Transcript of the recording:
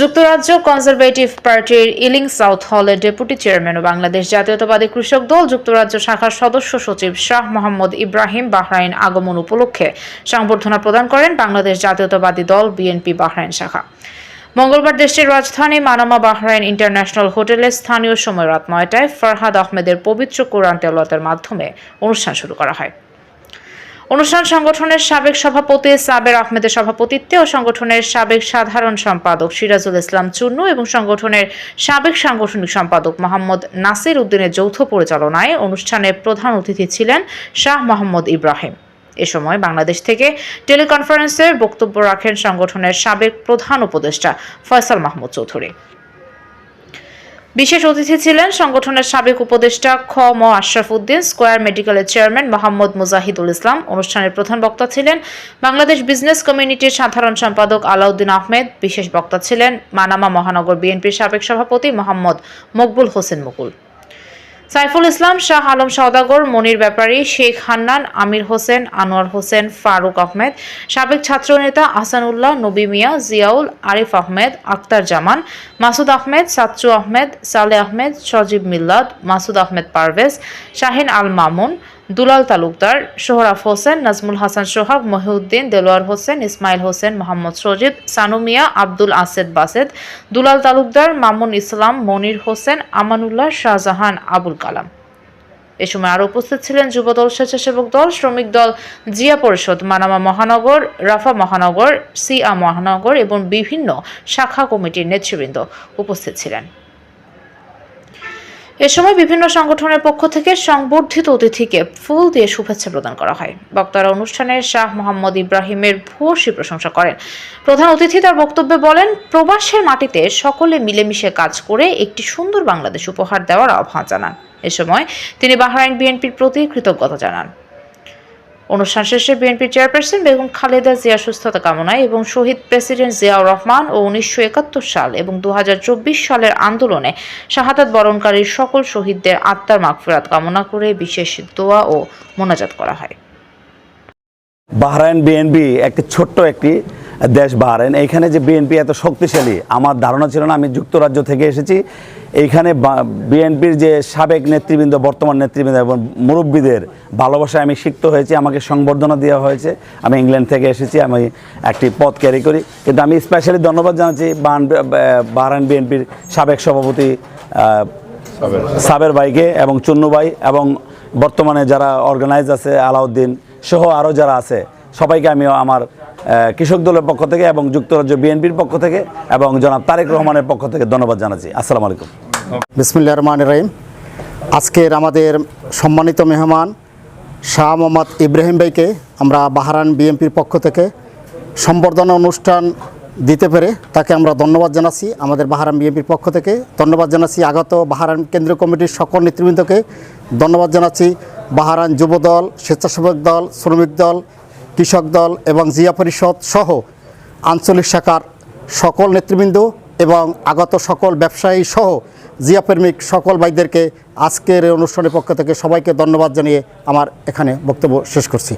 যুক্তরাজ্য কনজারভেটিভ পার্টির Ealing south হলের ডেপুটি চেয়ারম্যান ও বাংলাদেশ জাতীয়তাবাদী কৃষক দল যুক্তরাজ্য শাখার সদস্য সচিব শাহ মোহাম্মদ ইব্রাহিম বাহরাইন আগমন উপলক্ষে সংবর্ধনা প্রদান করেন বাংলাদেশ জাতীয়তাবাদী দল বিএনপি বাহরাইন শাখা। মঙ্গলবার দেশটির রাজধানী মানামা বাহরাইন ইন্টারন্যাশনাল হোটেলে স্থানীয় সময় রাত নয়টায় ফরহাদ আহমেদের পবিত্র কোরআন তেলাওয়াতের মাধ্যমে অনুষ্ঠান শুরু করা হয়। অনুষ্ঠান সংগঠনের সাবেক সভাপতি সাবের আহমেদের সভাপতিত্বে ও সংগঠনের সাবেক সাধারণ সম্পাদক সিরাজুল ইসলাম চুন্নু এবং সংগঠনের সাবেক সাংগঠনিক সম্পাদক মোহাম্মদ নাসির উদ্দিনের যৌথ পরিচালনায় অনুষ্ঠানে প্রধান অতিথি ছিলেন শাহ মোহাম্মদ ইব্রাহিম। এ সময় বাংলাদেশ থেকে টেলিকনফারেন্সের বক্তব্য রাখেন সংগঠনের সাবেক প্রধান উপদেষ্টা ফয়সাল মাহমুদ চৌধুরী। বিশেষ অতিথি ছিলেন সংগঠনের সাবেক উপদেষ্টা খ ম আশরাফ উদ্দিন, স্কোয়ার মেডিকেলের চেয়ারম্যান মোহাম্মদ মুজাহিদুল ইসলাম। অনুষ্ঠানের প্রধান বক্তা ছিলেন বাংলাদেশ বিজনেস কমিউনিটির সাধারণ সম্পাদক আলাউদ্দিন আহমেদ। বিশেষ বক্তা ছিলেন মানামা মহানগর বিএনপির সাবেক সভাপতি মোহাম্মদ মকবুল হোসেন মুকুল। সাইফুল ইসলাম শাহ আলম সওদাগর, মনির ব্যাপারী, শেখ হান্নান, আমির হোসেন, আনোয়ার হোসেন, ফারুক আহমেদ, সাবেক ছাত্রনেতা আহসানুল্লাহ, নবী মিয়া, জিয়াউল, আরিফ আহমেদ, আক্তার জামান, মাসুদ আহমেদ সাচ্চু আহমেদ, সালে আহমেদ, সজীব মিল্লাদ মাসুদ আহমেদ পারভেজ, শাহিন আল মামুন দুলাল তালুকদার সোহরাফ হোসেন, নাজমুল হাসান সোহাগ, মহিউদ্দিন, দেলোয়ার হোসেন, ইসমাইল হোসেন, মোহাম্মদ সজিদ, সানুমিয়া, আব্দুল আসেদ বাসেদ, দুলাল তালুকদার, মামুন ইসলাম, মনির হোসেন, আমানুল্লাহ শাহজাহান, আবুল কালাম। এ সময় আরও উপস্থিত ছিলেন যুবদল স্বেচ্ছাসেবক দল, শ্রমিক দল, জিয়া পরিষদ, মানামা মহানগর, রাফা মহানগর সিআ মহানগর এবং বিভিন্ন শাখা কমিটির নেতৃবৃন্দ উপস্থিত ছিলেন। এ সময় বিভিন্ন সংগঠনের পক্ষ থেকে সংবর্ধিত অতিথিকে ফুল দিয়ে শুভেচ্ছা প্রদান করা হয়। বক্তারা অনুষ্ঠানে শাহ মোহাম্মদ ইব্রাহিমের ভূয়সী প্রশংসা করেন। প্রধান অতিথি তার বক্তব্যে বলেন, প্রবাসের মাটিতে সকলে মিলেমিশে কাজ করে একটি সুন্দর বাংলাদেশ উপহার দেওয়ার আহ্বান জানান। এ সময় তিনি বাহরাইন বিএনপির প্রতি কৃতজ্ঞতা জানান। অনুষ্ঠান শেষে বিএনপি চেয়ারপারসন বেগম খালেদা জিয়া সুস্থতা কামনায় এবং শহীদ প্রেসিডেন্ট জিয়াউর রহমান ও উনিশশো একাত্তর সাল এবং দু হাজার চব্বিশ সালের আন্দোলনে শাহাদাত বরণকারীর সকল শহীদদের আত্মার মাগফিরাত কামনা করে বিশেষ দোয়া ও মোনাজাত করা হয়। বাহরাইন বিএনপি একটি ছোট্ট একটি দেশ বাহরাইন এইখানে যে বিএনপি এত শক্তিশালী, আমার ধারণা ছিল না, আমি যুক্তরাজ্য থেকে এসেছি। এইখানে বিএনপির যে সাবেক নেতৃবৃন্দ, বর্তমান নেতৃবৃন্দ এবং মুরব্বীদের ভালোবাসায় আমি সিক্ত হয়েছি, আমাকে সংবর্ধনা দেওয়া হয়েছে। আমি ইংল্যান্ড থেকে এসেছি, আমি একটি পদ ক্যারি করি। কিন্তু আমি স্পেশালি ধন্যবাদ জানাচ্ছি বাহরাইন বিএনপির সাবেক সভাপতি সাবের ভাইকে এবং চুন্নু ভাই এবং বর্তমানে যারা অর্গানাইজ আছে, আলাউদ্দিন সহ আরও যারা আছে সবাইকে আমি আমার কৃষক দলের পক্ষ থেকে এবং যুক্তরাজ্য বিএনপির পক্ষ থেকে এবং জনাব তারেক রহমানের পক্ষ থেকে ধন্যবাদ জানাচ্ছি। আসসালামু আলাইকুম। বিসমুল্লাহ রহমান রহিম। আজকের আমাদের সম্মানিত মেহমান শাহ মোহাম্মদ ইব্রাহিম ভাইকে আমরা বাহারান বিএনপির পক্ষ থেকে সম্বর্ধনা অনুষ্ঠান দিতে পেরে তাকে আমরা ধন্যবাদ জানাচ্ছি আমাদের বাহারান বিএনপির পক্ষ থেকে। ধন্যবাদ জানাচ্ছি আগত বাহারান কেন্দ্রীয় কমিটির সকল নেতৃবৃন্দকে। ধন্যবাদ জানাচ্ছি বাহারান যুবদল স্বেচ্ছাসেবক দল, শ্রমিক দল কৃষক দল এবং জিয়া পরিষদ সহ আঞ্চলিক শাখার সকল নেতৃবৃন্দ এবং আগত সকল ব্যবসায়ী সহ জিয়াপ্রেমিক সকল ভাইদেরকে আজকের এই অনুষ্ঠানের পক্ষ থেকে সবাইকে ধন্যবাদ জানিয়ে আমার এখানে বক্তব্য শেষ করছি।